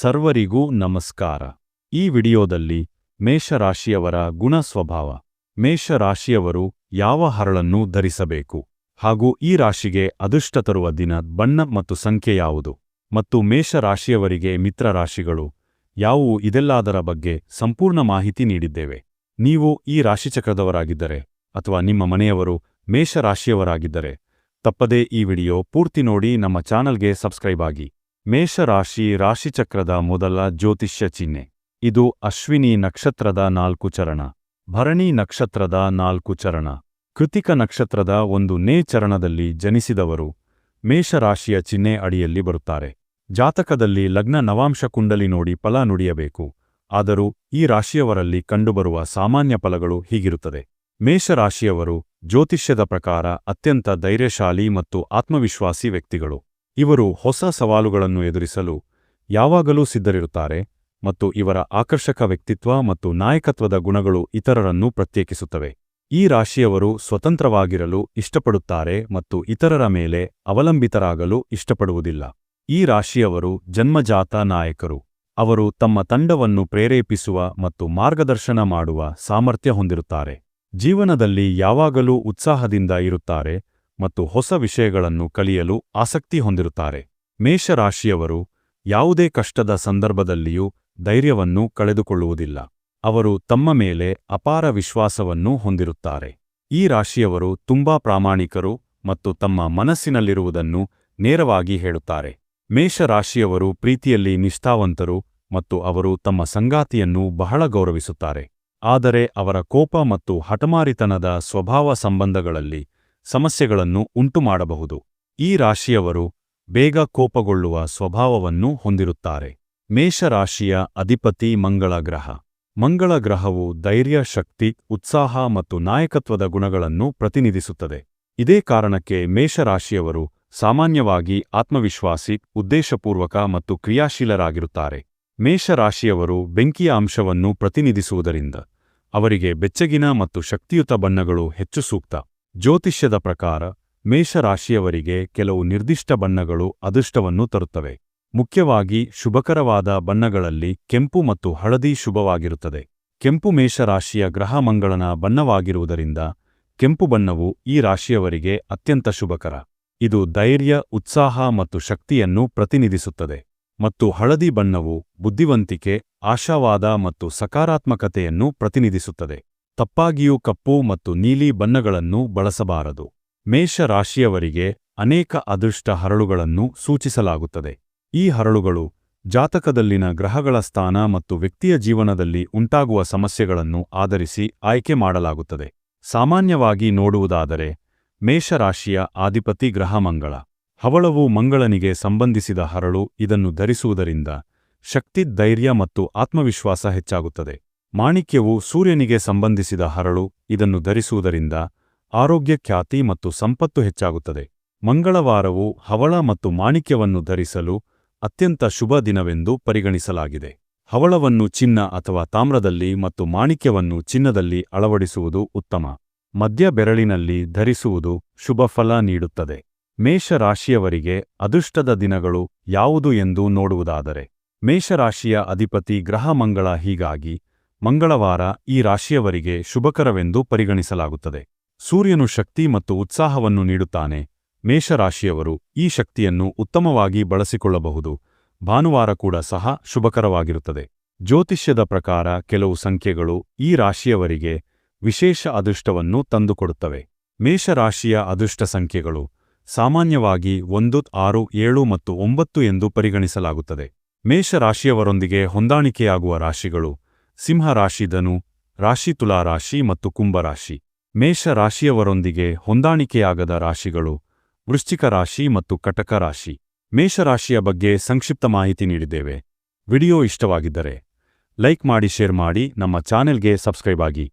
ಸರ್ವರಿಗೂ ನಮಸ್ಕಾರ. ಈ ವಿಡಿಯೋದಲ್ಲಿ ಮೇಷರಾಶಿಯವರ ಗುಣ ಸ್ವಭಾವ ಮೇಷರಾಶಿಯವರು ಯಾವ ಹರಳನ್ನು ಧರಿಸಬೇಕು? ಹಾಗೂ ಈ ರಾಶಿಗೆ ಅದೃಷ್ಟ ತರುವ ದಿನ ಬಣ್ಣ ಮತ್ತು ಸಂಖ್ಯೆ ಯಾವುದು? ಮತ್ತು ಮೇಷರಾಶಿಯವರಿಗೆ ಮಿತ್ರರಾಶಿಗಳು ಯಾವುವು? ಇದೆಲ್ಲದರ ಬಗ್ಗೆ ಸಂಪೂರ್ಣ ಮಾಹಿತಿ ನೀಡಿದ್ದೇವೆ. ನೀವು ಈ ರಾಶಿಚಕ್ರದವರಾಗಿದ್ದರೆ ಅಥವಾ ನಿಮ್ಮ ಮನೆಯವರು ಮೇಷರಾಶಿಯವರಾಗಿದ್ದರೆ ತಪ್ಪದೇ ಈ ವಿಡಿಯೋ ಪೂರ್ತಿ ನೋಡಿ ನಮ್ಮ ಚಾನಲ್ಗೆ ಸಬ್ಸ್ಕ್ರೈಬ್ ಆಗಿ. ಮೇಷರಾಶಿ ರಾಶಿಚಕ್ರದ ಮೊದಲ ಜ್ಯೋತಿಷ್ಯ ಚಿಹ್ನೆ. ಇದು ಅಶ್ವಿನಿ ನಕ್ಷತ್ರದ ನಾಲ್ಕು ಚರಣ, ಭರಣಿ ನಕ್ಷತ್ರದ ನಾಲ್ಕು ಚರಣ, ಕೃತಿಕ ನಕ್ಷತ್ರದ ಒಂದು ನೇ ಚರಣದಲ್ಲಿ ಜನಿಸಿದವರು ಮೇಷರಾಶಿಯ ಚಿಹ್ನೆ ಅಡಿಯಲ್ಲಿ ಬರುತ್ತಾರೆ. ಜಾತಕದಲ್ಲಿ ಲಗ್ನ ನವಾಂಶ ಕುಂಡಲಿ ನೋಡಿ ಫಲ ನುಡಿಯಬೇಕು, ಆದರೂ ಈ ರಾಶಿಯವರಲ್ಲಿ ಕಂಡುಬರುವ ಸಾಮಾನ್ಯ ಫಲಗಳು ಹೀಗಿರುತ್ತದೆ. ಮೇಷರಾಶಿಯವರು ಜ್ಯೋತಿಷ್ಯದ ಪ್ರಕಾರ ಅತ್ಯಂತ ಧೈರ್ಯಶಾಲಿ ಮತ್ತು ಆತ್ಮವಿಶ್ವಾಸಿ ವ್ಯಕ್ತಿಗಳು. ಇವರು ಹೊಸ ಸವಾಲುಗಳನ್ನು ಎದುರಿಸಲು ಯಾವಾಗಲೂ ಸಿದ್ಧರಿರುತ್ತಾರೆ ಮತ್ತು ಇವರ ಆಕರ್ಷಕ ವ್ಯಕ್ತಿತ್ವ ಮತ್ತು ನಾಯಕತ್ವದ ಗುಣಗಳು ಇತರರನ್ನು ಪ್ರತ್ಯೇಕಿಸುತ್ತವೆ. ಈ ರಾಶಿಯವರು ಸ್ವತಂತ್ರವಾಗಿರಲು ಇಷ್ಟಪಡುತ್ತಾರೆ ಮತ್ತು ಇತರರ ಮೇಲೆ ಅವಲಂಬಿತರಾಗಲು ಇಷ್ಟಪಡುವುದಿಲ್ಲ. ಈ ರಾಶಿಯವರು ಜನ್ಮಜಾತ ನಾಯಕರು. ಅವರು ತಮ್ಮ ತಂಡವನ್ನು ಪ್ರೇರೇಪಿಸುವ ಮತ್ತು ಮಾರ್ಗದರ್ಶನ ಮಾಡುವ ಸಾಮರ್ಥ್ಯ ಹೊಂದಿರುತ್ತಾರೆ. ಜೀವನದಲ್ಲಿ ಯಾವಾಗಲೂ ಉತ್ಸಾಹದಿಂದ ಇರುತ್ತಾರೆ ಮತ್ತು ಹೊಸ ವಿಷಯಗಳನ್ನು ಕಲಿಯಲು ಆಸಕ್ತಿ ಹೊಂದಿರುತ್ತಾರೆ. ಮೇಷರಾಶಿಯವರು ಯಾವುದೇ ಕಷ್ಟದ ಸಂದರ್ಭದಲ್ಲಿಯೂ ಧೈರ್ಯವನ್ನು ಕಳೆದುಕೊಳ್ಳುವುದಿಲ್ಲ. ಅವರು ತಮ್ಮ ಮೇಲೆ ಅಪಾರ ವಿಶ್ವಾಸವನ್ನು ಹೊಂದಿರುತ್ತಾರೆ. ಈ ರಾಶಿಯವರು ತುಂಬಾ ಪ್ರಾಮಾಣಿಕರು ಮತ್ತು ತಮ್ಮ ಮನಸ್ಸಿನಲ್ಲಿರುವುದನ್ನು ನೇರವಾಗಿ ಹೇಳುತ್ತಾರೆ. ಮೇಷರಾಶಿಯವರು ಪ್ರೀತಿಯಲ್ಲಿ ನಿಷ್ಠಾವಂತರು ಮತ್ತು ಅವರು ತಮ್ಮ ಸಂಗಾತಿಯನ್ನು ಬಹಳ ಗೌರವಿಸುತ್ತಾರೆ. ಆದರೆ ಅವರ ಕೋಪ ಮತ್ತು ಹಠಮಾರಿತನದ ಸ್ವಭಾವ ಸಂಬಂಧಗಳಲ್ಲಿ ಸಮಸ್ಯೆಗಳನ್ನು ಉಂಟುಮಾಡಬಹುದು. ಈ ರಾಶಿಯವರು ಬೇಗ ಕೋಪಗೊಳ್ಳುವ ಸ್ವಭಾವವನ್ನು ಹೊಂದಿರುತ್ತಾರೆ. ಮೇಷರಾಶಿಯ ಅಧಿಪತಿ ಮಂಗಳ ಗ್ರಹ. ಮಂಗಳ ಗ್ರಹವು ಧೈರ್ಯ, ಶಕ್ತಿ, ಉತ್ಸಾಹ ಮತ್ತು ನಾಯಕತ್ವದ ಗುಣಗಳನ್ನು ಪ್ರತಿನಿಧಿಸುತ್ತದೆ. ಇದೇ ಕಾರಣಕ್ಕೆ ಮೇಷರಾಶಿಯವರು ಸಾಮಾನ್ಯವಾಗಿ ಆತ್ಮವಿಶ್ವಾಸಿ, ಉದ್ದೇಶಪೂರ್ವಕ ಮತ್ತು ಕ್ರಿಯಾಶೀಲರಾಗಿರುತ್ತಾರೆ. ಮೇಷರಾಶಿಯವರು ಬೆಂಕಿಯ ಅಂಶವನ್ನು ಪ್ರತಿನಿಧಿಸುವುದರಿಂದ ಅವರಿಗೆ ಬೆಚ್ಚಗಿನ ಮತ್ತು ಶಕ್ತಿಯುತ ಬಣ್ಣಗಳು ಹೆಚ್ಚು ಸೂಕ್ತ. ಜ್ಯೋತಿಷ್ಯದ ಪ್ರಕಾರ ಮೇಷರಾಶಿಯವರಿಗೆ ಕೆಲವು ನಿರ್ದಿಷ್ಟ ಬಣ್ಣಗಳು ಅದೃಷ್ಟವನ್ನು ತರುತ್ತವೆ. ಮುಖ್ಯವಾಗಿ ಶುಭಕರವಾದ ಬಣ್ಣಗಳಲ್ಲಿ ಕೆಂಪು ಮತ್ತು ಹಳದಿ ಶುಭವಾಗಿರುತ್ತದೆ. ಕೆಂಪು ಮೇಷರಾಶಿಯ ಗ್ರಹ ಮಂಗಳನ ಬಣ್ಣವಾಗಿರುವುದರಿಂದ ಕೆಂಪು ಬಣ್ಣವು ಈ ರಾಶಿಯವರಿಗೆ ಅತ್ಯಂತ ಶುಭಕರ. ಇದು ಧೈರ್ಯ, ಉತ್ಸಾಹ ಮತ್ತು ಶಕ್ತಿಯನ್ನು ಪ್ರತಿನಿಧಿಸುತ್ತದೆ. ಮತ್ತು ಹಳದಿ ಬಣ್ಣವು ಬುದ್ಧಿವಂತಿಕೆ, ಆಶಾವಾದ ಮತ್ತು ಸಕಾರಾತ್ಮಕತೆಯನ್ನು ಪ್ರತಿನಿಧಿಸುತ್ತದೆ. ತಪ್ಪಾಗಿಯೂ ಕಪ್ಪು ಮತ್ತು ನೀಲಿ ಬಣ್ಣಗಳನ್ನು ಬಳಸಬಾರದು. ಮೇಷ ರಾಶಿಯವರಿಗೆ ಅನೇಕ ಅದೃಷ್ಟ ಹರಳುಗಳನ್ನು ಸೂಚಿಸಲಾಗುತ್ತದೆ. ಈ ಹರಳುಗಳು ಜಾತಕದಲ್ಲಿನ ಗ್ರಹಗಳ ಸ್ಥಾನ ಮತ್ತು ವ್ಯಕ್ತಿಯ ಜೀವನದಲ್ಲಿ ಉಂಟಾಗುವ ಸಮಸ್ಯೆಗಳನ್ನು ಆಧರಿಸಿ ಆಯ್ಕೆ ಮಾಡಲಾಗುತ್ತದೆ. ಸಾಮಾನ್ಯವಾಗಿ ನೋಡುವುದಾದರೆ ಮೇಷರಾಶಿಯ ಆಧಿಪತಿ ಗ್ರಹ ಮಂಗಳ. ಹವಳವು ಮಂಗಳನಿಗೆ ಸಂಬಂಧಿಸಿದ ಹರಳು, ಇದನ್ನು ಧರಿಸುವುದರಿಂದ ಶಕ್ತಿ, ಧೈರ್ಯ ಮತ್ತು ಆತ್ಮವಿಶ್ವಾಸ ಹೆಚ್ಚಾಗುತ್ತದೆ. ಮಾಣಿಕ್ಯವು ಸೂರ್ಯನಿಗೆ ಸಂಬಂಧಿಸಿದ ಹರಳು ಇದನ್ನು ಧರಿಸುವುದರಿಂದ ಆರೋಗ್ಯ ಖ್ಯಾತಿ ಮತ್ತು ಸಂಪತ್ತು ಹೆಚ್ಚಾಗುತ್ತದೆ. ಮಂಗಳವಾರವು ಹವಳ ಮತ್ತು ಮಾಣಿಕ್ಯವನ್ನು ಧರಿಸಲು ಅತ್ಯಂತ ಶುಭ ದಿನವೆಂದು ಪರಿಗಣಿಸಲಾಗಿದೆ. ಹವಳವನ್ನು ಚಿನ್ನ ಅಥವಾ ತಾಮ್ರದಲ್ಲಿ ಮತ್ತು ಮಾಣಿಕ್ಯವನ್ನು ಚಿನ್ನದಲ್ಲಿ ಅಳವಡಿಸುವುದು ಉತ್ತಮ. ಮಧ್ಯ ಬೆರಳಿನಲ್ಲಿ ಧರಿಸುವುದು ಶುಭ ಫಲ ನೀಡುತ್ತದೆ. ಮೇಷರಾಶಿಯವರಿಗೆ ಅದೃಷ್ಟದ ದಿನಗಳು ಯಾವುದು ಎಂದು ನೋಡುವುದಾದರೆ, ಮೇಷರಾಶಿಯ ಅಧಿಪತಿ ಗ್ರಹ ಮಂಗಳ ಹೀಗಾಗಿ ಮಂಗಳವಾರ ಈ ರಾಶಿಯವರಿಗೆ ಶುಭಕರವೆಂದು ಪರಿಗಣಿಸಲಾಗುತ್ತದೆ. ಸೂರ್ಯನು ಶಕ್ತಿ ಮತ್ತು ಉತ್ಸಾಹವನ್ನು ನೀಡುತ್ತಾನೆ. ಮೇಷರಾಶಿಯವರು ಈ ಶಕ್ತಿಯನ್ನು ಉತ್ತಮವಾಗಿ ಬಳಸಿಕೊಳ್ಳಬಹುದು. ಭಾನುವಾರ ಕೂಡ ಸಹ ಶುಭಕರವಾಗಿರುತ್ತದೆ. ಜ್ಯೋತಿಷ್ಯದ ಪ್ರಕಾರ ಕೆಲವು ಸಂಖ್ಯೆಗಳು ಈ ರಾಶಿಯವರಿಗೆ ವಿಶೇಷ ಅದೃಷ್ಟವನ್ನು ತಂದುಕೊಡುತ್ತವೆ. ಮೇಷರಾಶಿಯ ಅದೃಷ್ಟ ಸಂಖ್ಯೆಗಳು ಸಾಮಾನ್ಯವಾಗಿ ಒಂದು, ಆರು, ಏಳು ಮತ್ತು ಒಂಬತ್ತು ಎಂದು ಪರಿಗಣಿಸಲಾಗುತ್ತದೆ. ಮೇಷರಾಶಿಯವರೊಂದಿಗೆ ಹೊಂದಾಣಿಕೆಯಾಗುವ ರಾಶಿಗಳು ಸಿಂಹರಾಶಿಧನು ರಾಶಿ ತುಲಾರಾಶಿ ಮತ್ತು ಕುಂಭರಾಶಿ. ಮೇಷ ರಾಶಿಯವರೊಂದಿಗೆ ಹೊಂದಾಣಿಕೆಯಾಗದ ರಾಶಿಗಳು ವೃಶ್ಚಿಕ ರಾಶಿ ಮತ್ತು ಕಟಕ ರಾಶಿ. ಮೇಷರಾಶಿಯ ಬಗ್ಗೆ ಸಂಕ್ಷಿಪ್ತ ಮಾಹಿತಿ ನೀಡಿದ್ದೇವೆ. ವಿಡಿಯೋ ಇಷ್ಟವಾಗಿದ್ದರೆ ಲೈಕ್ ಮಾಡಿ, ಶೇರ್ ಮಾಡಿ, ನಮ್ಮ ಚಾನೆಲ್ಗೆ ಸಬ್ಸ್ಕ್ರೈಬ್ ಆಗಿ.